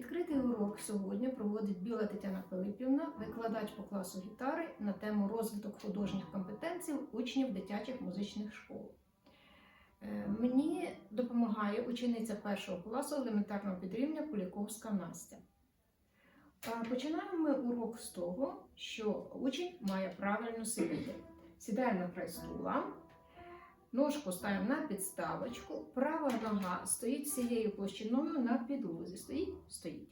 Відкритий урок сьогодні проводить Біла Тетяна Пилипівна, викладач по класу гітари на тему розвиток художніх компетенцій учнів дитячих музичних школ. Е, Мені допомагає учениця першого класу елементарного підрівня Куліковська Настя. Починаємо ми урок з того, що учень має правильно сидіти. Сідаємо на край стула, ножку ставимо на підставочку, права нога стоїть всією площиною на підлозі. Стоїть, стоїть.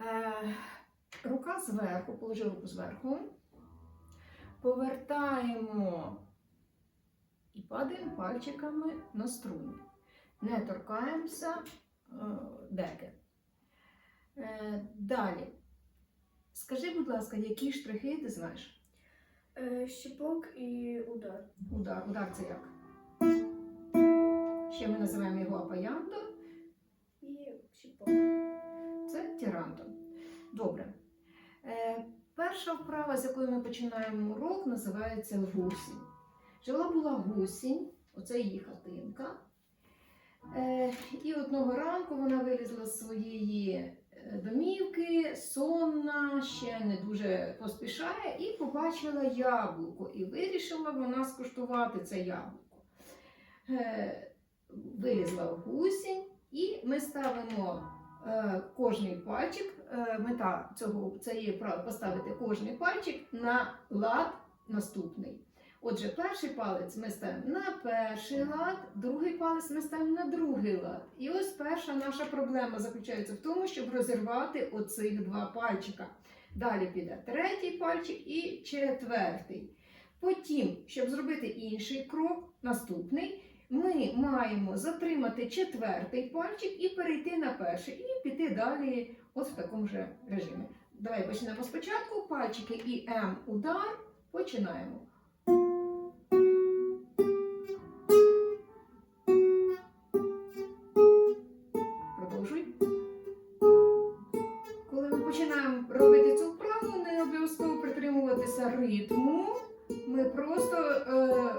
Е, рука зверху, положи руку зверху. Повертаємо і падаємо пальчиками на струни. Не торкаємося е, деки. Е, далі. Скажи, будь ласка, які штрихи ти знаєш? Е, Щепок і удар. Удар, удар це як? Ще ми називаємо його апаянто, І щепок. це тіранто. Добре. Е, перша вправа, з якої ми починаємо урок, називається гусінь. Жила була гусінь, оце її хатинка. Е, і одного ранку вона вилізла з своєї домівки, сонна, ще не дуже поспішає, і побачила яблуко. І вирішила вона скуштувати це яблуко. Е, вилізла гусінь, і ми ставимо е, кожний пальчик. Е, мета цього цієї вправи поставити кожний пальчик на лад наступний. Отже, перший палець ми ставимо на перший лад, другий палець ми ставимо на другий лад. І ось перша наша проблема заключається в тому, щоб розірвати оцих два пальчика. Далі піде третій пальчик і четвертий. Потім, щоб зробити інший крок, наступний, ми маємо затримати четвертий пальчик і перейти на перший, і піти далі от в такому же режимі. Давай почнемо спочатку. Пальчики і М удар. Починаємо. Ритму. Ми просто е,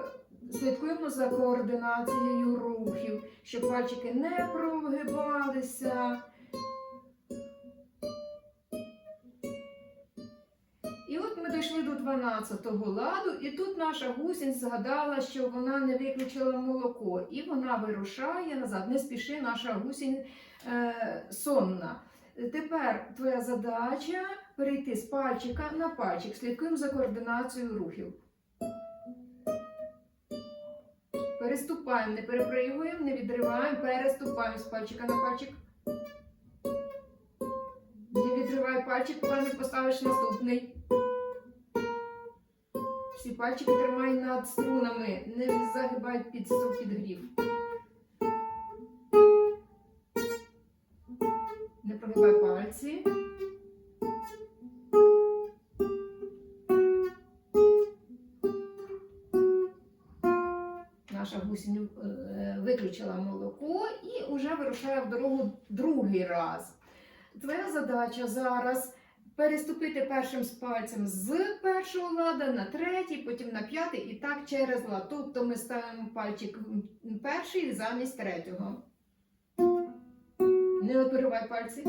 слідкуємо за координацією рухів, щоб пальчики не прогибалися. І от ми дійшли до 12-го ладу, і тут наша гусінь згадала, що вона не виключила молоко, і вона вирушає назад. Не спіши, наша гусінь е, сонна. Тепер твоя задача перейти з пальчика на пальчик. Слідкуємо за координацією рухів. Переступаємо, не перепригуємо, не відриваємо, переступаємо з пальчика на пальчик. Не відривай пальчик, поки не поставиш наступний. Всі пальчики тримай над струнами, не загибай під підгрів. Не прогибай пальці. Вирушає в дорогу другий раз. Твоя задача зараз переступити першим з пальцем з першого лада на третій, потім на п'ятий і так через лад. Тобто ми ставимо пальчик перший замість третього. Не оперувай пальці.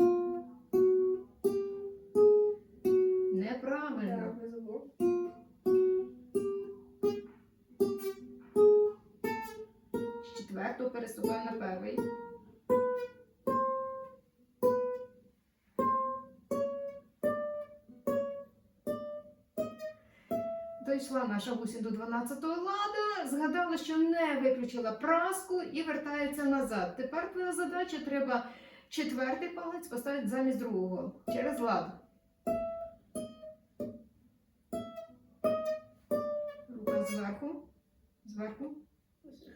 Неправильно. З четвертого переступаємо на перший. Дійшла наша гусінь до 12-го лада, згадала, що не виключила праску і вертається назад. Тепер твоя задача треба четвертий палець поставити замість другого через лад. Рука зверху. Зверху.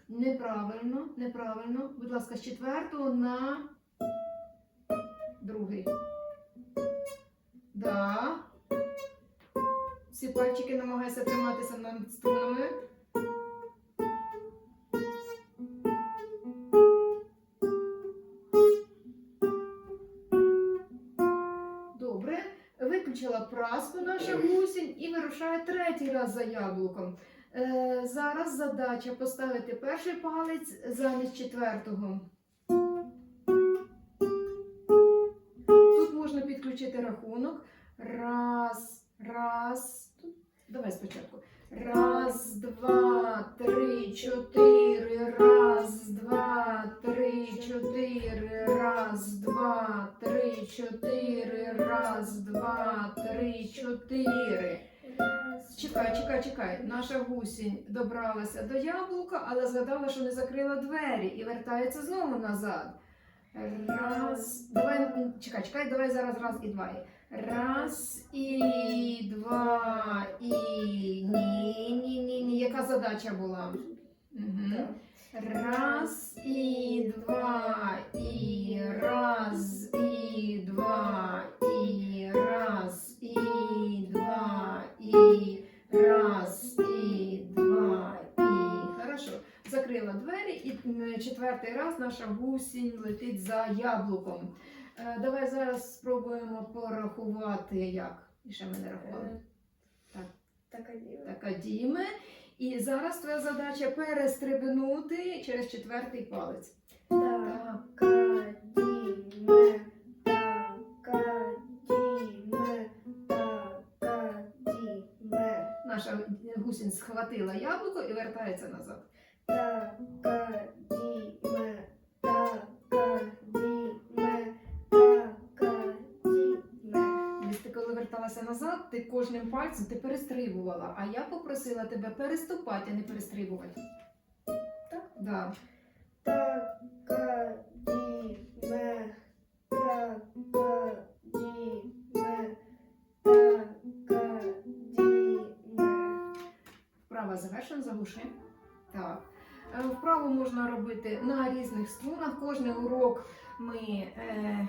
Неправильно, неправильно. Будь ласка, з четвертого на другий. Да. Всі пальчики намагайся триматися над струнами. Добре. Виключила праску наша гусінь і вирушає третій раз за яблуком. Е, зараз задача поставити перший палець замість четвертого. Тут можна підключити рахунок. Раз, Гусінь добралася до яблука, але згадала, що не закрила двері і вертається знову назад. Раз. Давай, чекай, чекай, давай зараз раз і два. Раз і два і ні, ні, ні, ні. Яка задача була? Угу. Раз і два, і раз, і два, і раз, і два, і раз, Закрила двері, і четвертий раз наша гусінь летить за яблуком. Е, давай зараз спробуємо порахувати як. І ще ми не рахували. Е, Так. Так. Така діме. І зараз твоя задача перестрибнути через четвертий палець. Так. Так. Кадіме, такадіме, такадіме, Наша гусінь схватила яблуко і вертається назад. Пальцем ти перестрибувала. А я попросила тебе переступати, а не перестрибувати. Так? Да. Такадіме, такадіме, такадіме. Вправа завершена, заглуши. Так. Е, Вправу можна робити на різних струнах. Кожний урок ми е,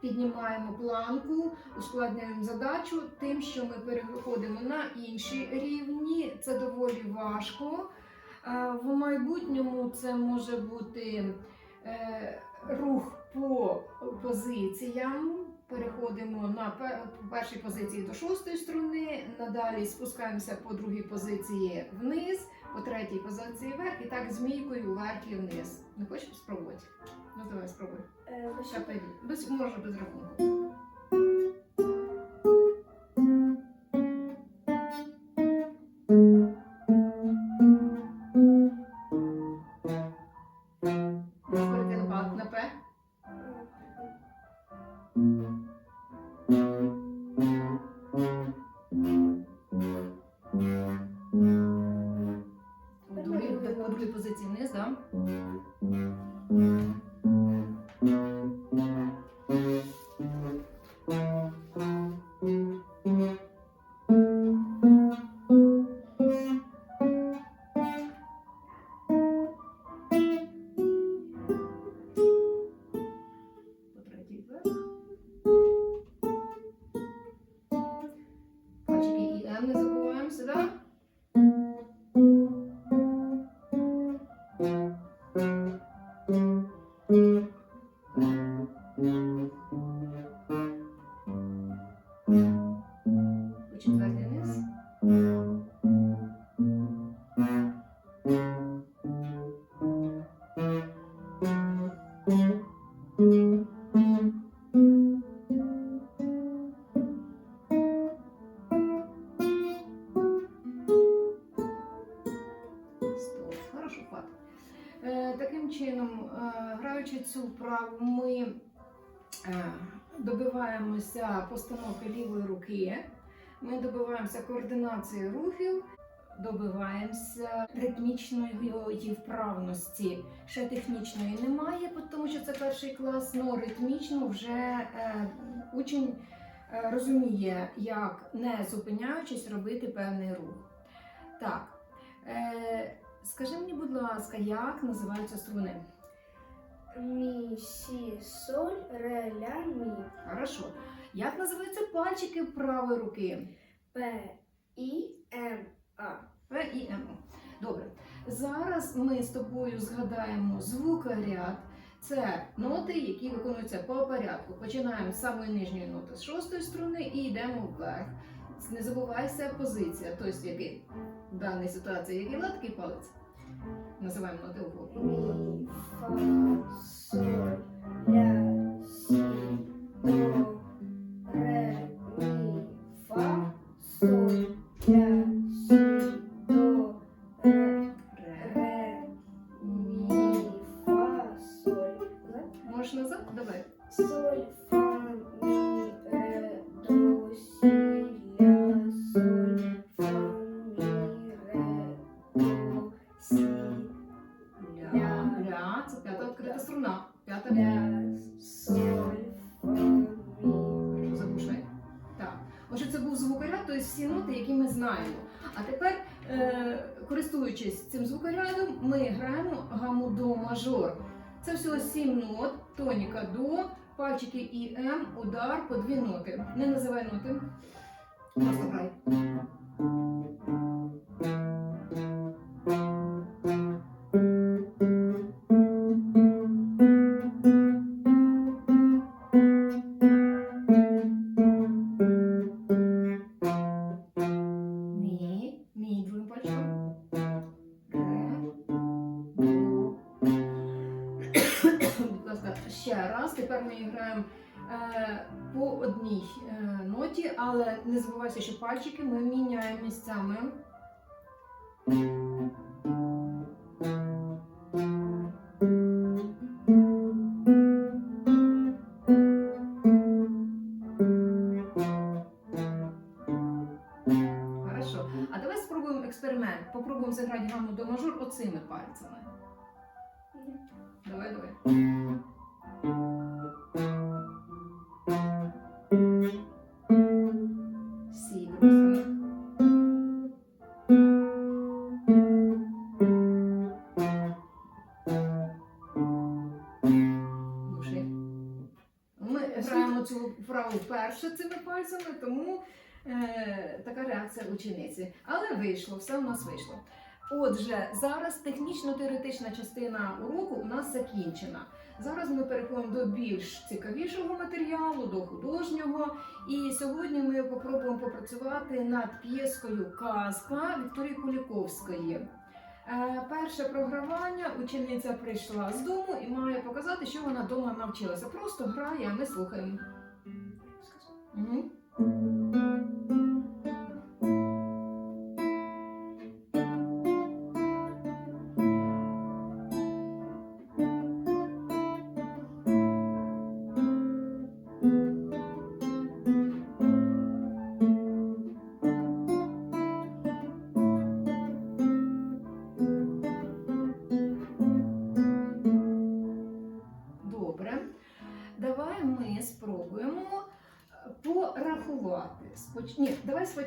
піднімаємо планку, ускладнюємо задачу тим, що ми переходимо на інші рівні. Це доволі важко. Е, в майбутньому це може бути е, рух по позиціям. Переходимо на першій позиції до шостої струни, надалі спускаємося по другій позиції вниз, по третій позиції вверх, і так змійкою вверх і вниз. Не хочеш спробувати? Ну давай спробуй. Е, ви що? Ще пойди. Без четвертий ми добиваємося координації рухів, добиваємося ритмічної вправності. Ще технічної немає, тому що це перший клас, але ритмічно вже е, учень е, розуміє, як не зупиняючись робити певний рух. Так. Е, скажи мені, будь ласка, як називаються струни? Мі, сі, соль, ре, ля, мі. Хорошо. Як називаються пальчики правої руки? П, І, М, А. П і М. Добре. Зараз ми з тобою згадаємо звукоряд. Це ноти, які виконуються по порядку. Починаємо з самої нижньої ноти з шостої струни і йдемо вверх. Не забувайся позиція, тобто який в даній ситуації який лад, такий палець. Називаємо ноти угору. Мі, фа, соль, ля, сі, до, тоніка до, пальчики і М, удар по дві ноти. Не називай ноти. Просто грай. Мі, але не забувайся, що пальчики ми міняємо місцями. Хорошо. А давай спробуємо експеримент. Попробуємо зіграти гаму до мажор оцими пальцями. Давай, давай. Цими тому е, така реакція учениці. Але вийшло, все у нас вийшло. Отже, зараз технічно-теоретична частина уроку у нас закінчена. Зараз ми переходимо до більш цікавішого матеріалу, до художнього. І сьогодні ми попробуємо попрацювати над п'єскою Казка Вікторії Куліковської. Е, перше програвання учениця прийшла з дому і має показати, що вона вдома навчилася. Просто грає, а ми слухаємо. Угу.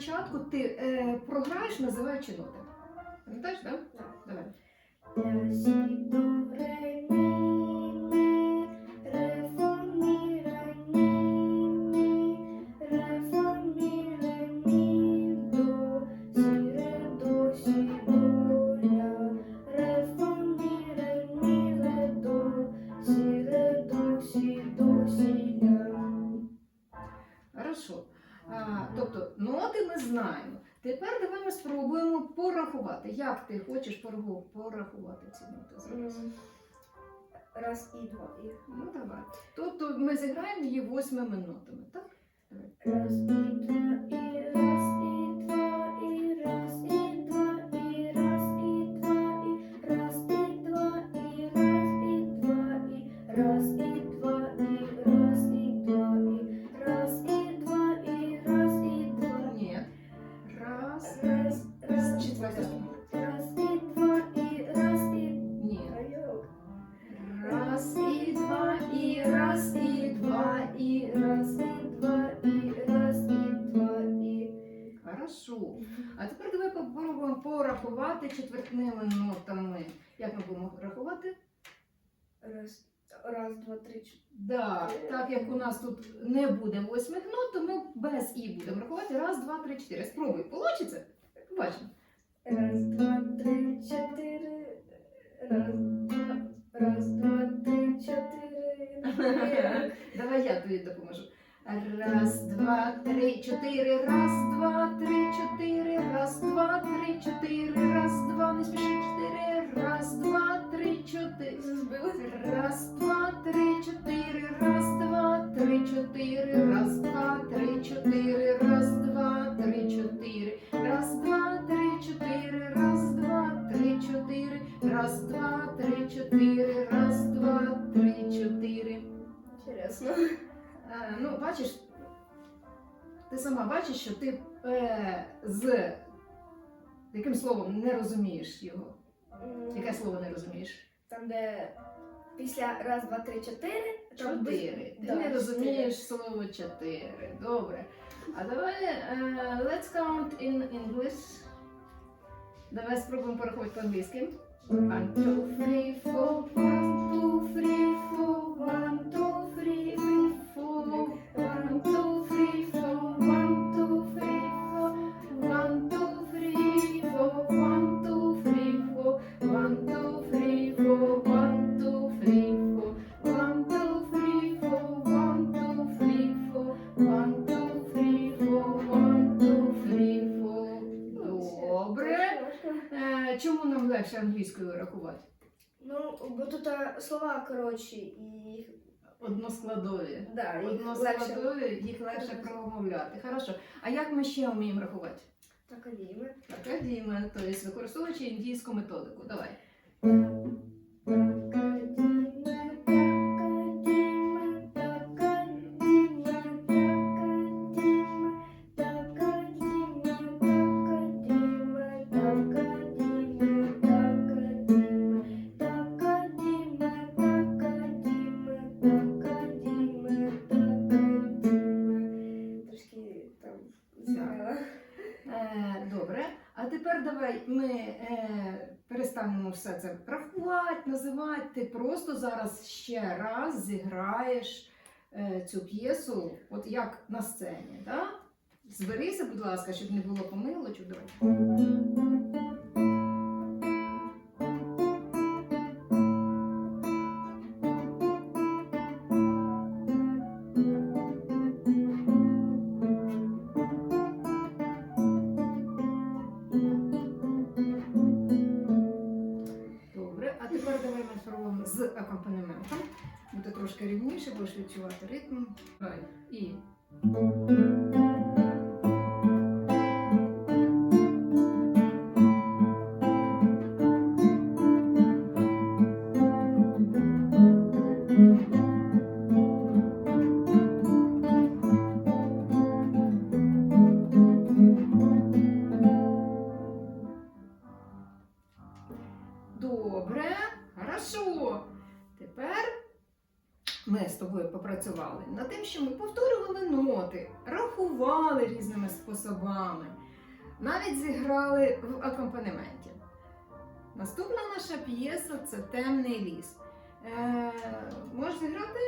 Спочатку ти е, програєш, називаючи ноти. Пам'ятаєш, так? Так. Давай. Порахувати. Як ти хочеш порахувати ці ноти зараз? М, Раз і два. І Ну давай. Тобто ми зіграємо її восьмими нотами, так? Раз і два, і раз і два, і раз і два, і раз і два, і раз і два, і раз і два, і раз і два, і раз і два, і раз і два, і раз і два. Ні. Раз. Раз, раз, раз і два, і раз і Ні. Раз і два, і раз, і два, і раз і два, і раз і два, і Хорошо. А тепер давай попробуємо порахувати четвертними нотами. Як ми будемо рахувати? раз, раз, два, три, чотири. Да, так як у нас тут не буде восьмих нот, то ми без і будемо рахувати. Раз, два, три, чотири. Спробуй, получиться? Побачимо. Раз, два, три, чотири. Раз, два, раз, два, три, чотири. Давай я тобі допоможу. Раз, два, три, чотири, раз, два, три, чотири, раз, два, три, чотири, бачиш, ти сама бачиш, що ти е, з яким словом не розумієш його. Яке слово не розумієш? Там, де після раз, два, три, чотири. Чотири. Ти Да, не чотири. розумієш слово чотири. Добре. А давай е, let's count in English. Давай спробуємо порахувати по-англійськи. One, two, three, four, one, two, three, рахувати? Ну, бо тут е, слова коротші і їх Односкладові. да, їх легше. Односкладові, їх легше промовляти. Хорошо. А як ми ще вміємо рахувати? Так, Аліме. Так, тобто використовуючи індійську методику. Давай. Це рахувати, називати. Ти просто зараз ще раз зіграєш е, цю п'єсу, от як на сцені. Да? Зберися, будь ласка, щоб не було помилочок. Давай. Ритм. Давай. І. повторювали ноти, рахували різними способами, навіть зіграли в акомпанементі. Наступна наша п'єса це темний ліс. Е, можеш зіграти?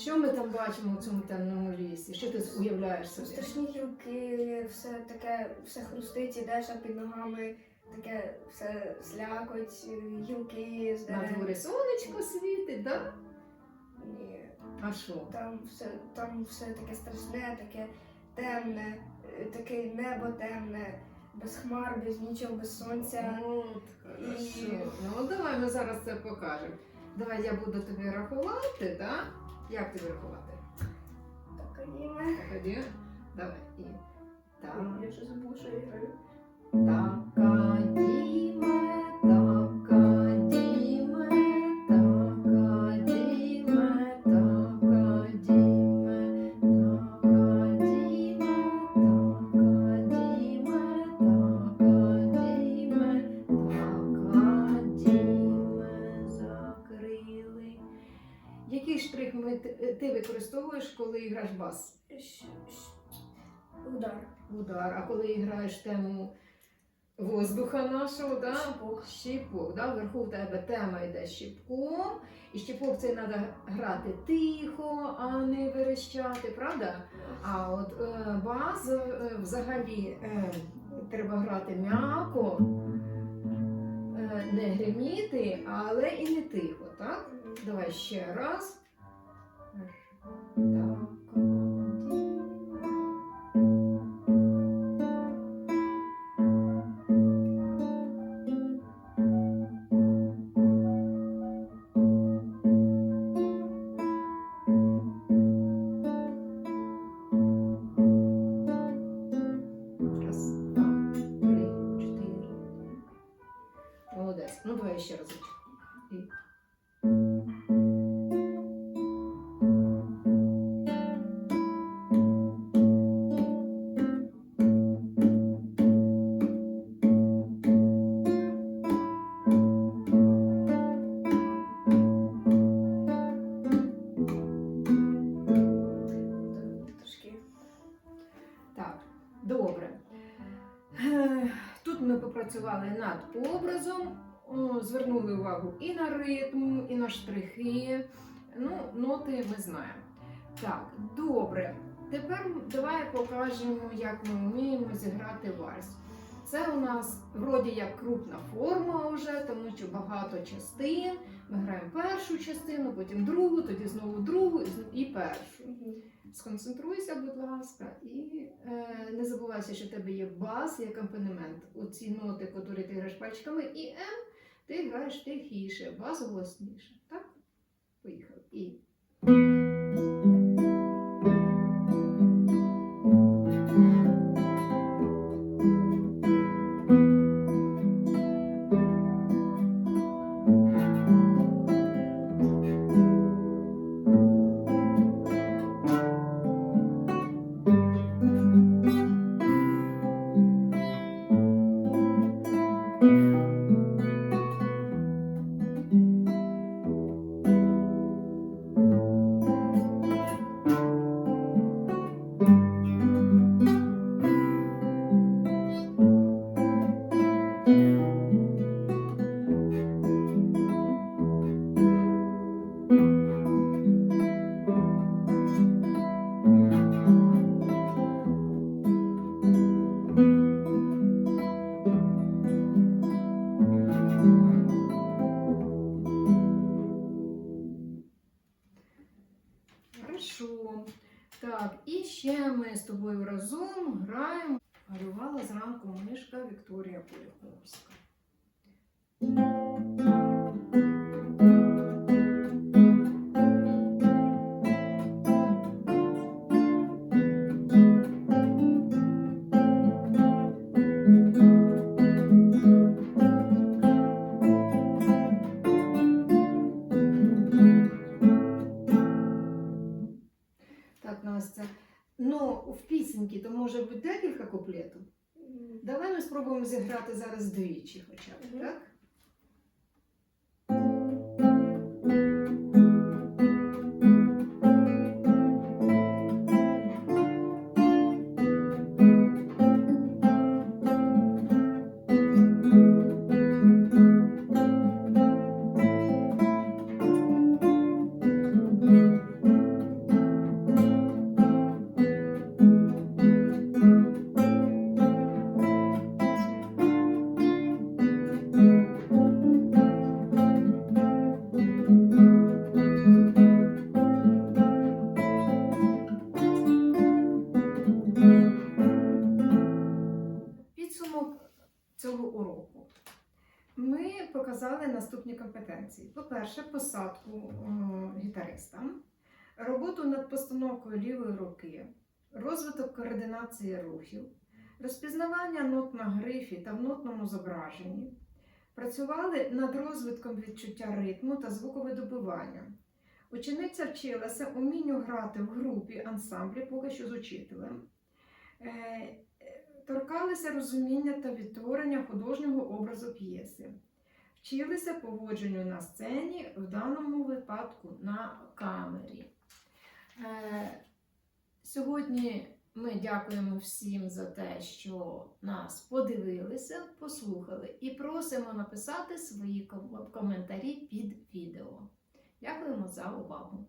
Що ми там бачимо у цьому темному лісі? Що ти уявляєш собі? страшні гілки, все таке, все хрустить, ідеш а під ногами, таке все слякоть, гілки з На дворі сонечко світить, так? Ні, А що? там все, там все таке страшне, таке темне, е, таке небо темне, без хмар, без нічого, без сонця. От, хорошо. Ну давай ми зараз це покажемо. Давай я буду тобі рахувати, так? Як тобі рахувати? Аніме. Тоді давай. І там. Я вже забула, що я граю. Там, діме, граєш бас? Удар. удар. А коли граєш тему воздуха нашого, да? Щіпок. щіпок, да? вверху в тебе тема йде щіпком, і щіпок цей треба грати тихо, а не верещати, правда? А от е, бас е, взагалі е, треба грати м'яко, е, не гриміти, але і не тихо, так? Давай ще раз. 他跟 попрацювали над образом, звернули увагу і на ритм, і на штрихи. Ну, ноти ми знаємо. Так, добре. Тепер давай покажемо, як ми вміємо зіграти вальс. Це у нас вроді як крупна форма вже, тому що багато частин. Ми граємо першу частину, потім другу, тоді знову другу і і першу. Сконцентруйся, будь ласка, і е, не забувайся, що в тебе є бас як акомпанемент. Оці ноти, які ти граєш пальчиками, і М, ти граєш тихіше, бас голосніше. Так? Поїхали. І. Хорошо. Так, і ще ми з тобою разом граємо. Малювала зранку мишка Вікторія Поліховська. В пісеньки то може бути декілька куплетів. Давай ми спробуємо зіграти зараз двічі хоча б, так? По-перше, посадку е, гітариста, роботу над постановкою лівої руки, розвиток координації рухів, розпізнавання нот на грифі та в нотному зображенні. Працювали над розвитком відчуття ритму та звуковидобування. Учениця вчилася умінню грати в групі ансамблі поки що з учителем. Е, торкалися розуміння та відтворення художнього образу п'єси, вчилися поводженню на сцені, в даному випадку на камері. Е, Сьогодні ми дякуємо всім за те, що нас подивилися, послухали, і просимо написати свої коментарі під відео. Дякуємо за увагу!